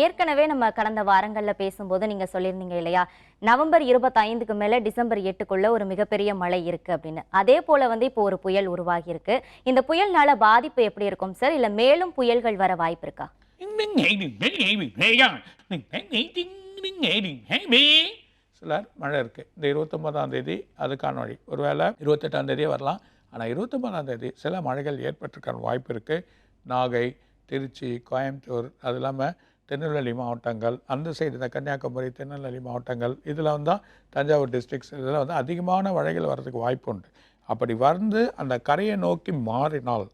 ஏற்கனவே நம்ம கடந்த வாரங்களில் பேசும்போது நீங்கள் சொல்லியிருந்தீங்க இல்லையா? நவம்பர் இருபத்தைந்துக்கு மேலே டிசம்பர் எட்டுக்குள்ளே ஒரு மிகப்பெரிய மழை இருக்குது அப்படின்னு. அதே போல் வந்து இப்போ ஒரு புயல் உருவாகியிருக்கு இந்த புயல்னால பாதிப்பு எப்படி இருக்கும் சார் இல்லை மேலும் புயல்கள் வர வாய்ப்பு இருக்கா? சிலர் மழை இருக்குது இந்த இருபத்தொம்பதாம் தேதி அதுக்கான வழி. ஒருவேளை இருபத்தெட்டாம் தேதியே வரலாம். ஆனால் இருபத்தொம்பதாம் தேதி சில மழைகள் ஏற்பட்டிருக்கான வாய்ப்பு இருக்குது நாகை திருச்சி கோயம்புத்தூர் அது இல்லாமல் திருநெல்வேலி மாவட்டங்கள் அந்த சைடு இந்த கன்னியாகுமரி திருநெல்வேலி மாவட்டங்கள் இதில் வந்து தஞ்சாவூர் டிஸ்ட்ரிக்ஸ் இதில் வந்து அதிகமான மழைகள் வர்றதுக்கு வாய்ப்பு உண்டு. அப்படி வந்து அந்த கரையை நோக்கி மாறினால்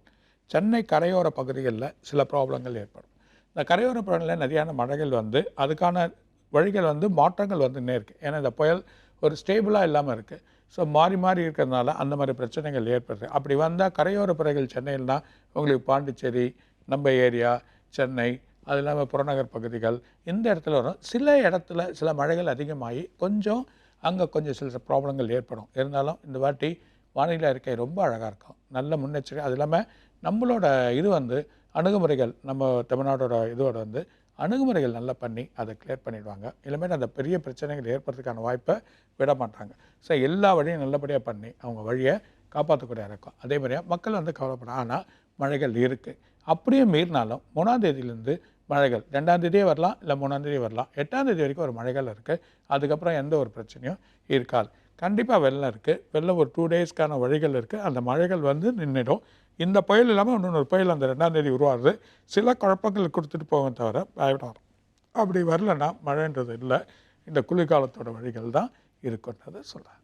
சென்னை கரையோர பகுதிகளில் சில ப்ராப்ளங்கள் ஏற்படும். இந்த கரையோர பகுதிகளில் நிறையான மழைகள் வந்து அதுக்கான வழிகள் வந்து மாற்றங்கள் வந்து நேருக்கு ஏன்னா இந்த புயல் ஒரு ஸ்டேபிளாக இல்லாமல் இருக்குது ஸோ மாறி மாறி இருக்கிறதுனால அந்த மாதிரி பிரச்சனைகள் ஏற்படுது. அப்படி வந்தால் கரையோர பிறகு சென்னையில்னால் உங்களுக்கு பாண்டிச்சேரி நம்ம ஏரியா சென்னை அது இல்லாமல் புறநகர் பகுதிகள் இந்த இடத்துல வரும். சில இடத்துல சில மழைகள் அதிகமாகி கொஞ்சம் அங்கே கொஞ்சம் சில ப்ராப்ளங்கள் ஏற்படும். இருந்தாலும் இந்த வாட்டி வானிலை அறிக்கை ரொம்ப அழகாக இருக்கும். நல்ல முன்னெச்சரிக்கை. அது இல்லாமல் நம்மளோட இது வந்து அணுகுமுறைகள் நம்ம தமிழ்நாடோட இதோட வந்து அணுகுமுறைகள் நல்லா பண்ணி அதை கிளியர் பண்ணிடுவாங்க. இனிமேல் அந்த பெரிய பிரச்சனைகள் ஏற்படுறதுக்கான வாய்ப்பை விட மாட்டாங்க. ஸோ எல்லா வழியும் நல்லபடியாக பண்ணி அவங்க வழியை காப்பாற்றக்கூடிய இருக்கும் அதே மாதிரியாக மக்கள் வந்து கவலைப்படும் ஆனால் மழைகள் இருக்குது அப்படியே மீறினாலும் மூணாம் தேதியிலேருந்து மழைகள். ரெண்டாம் தேதியே வரலாம் இல்லை மூணாம் தேதி வரலாம். எட்டாம் தேதி வரைக்கும் ஒரு மழைகள் இருக்குது அதுக்கப்புறம் எந்த ஒரு பிரச்சனையும் இருக்காது. கண்டிப்பாக வெள்ளம் இருக்குது வெள்ளம் ஒரு டூ டேஸ்க்கான வழிகள் இருக்குது அந்த மழைகள் வந்து நின்றுடும் இந்த புயல் இல்லாமல் இன்னொன்று புயல் அந்த ரெண்டாம் தேதி உருவாகுது. சில குழப்பங்கள் கொடுத்துட்டு போகும் தவிர பயப்படாது அப்படி வரலன்னா மழைன்றது இல்லை. இந்த குளிர்காலத்தோட வழிகள் தான் இருக்குன்றதை சொல்கிறேன்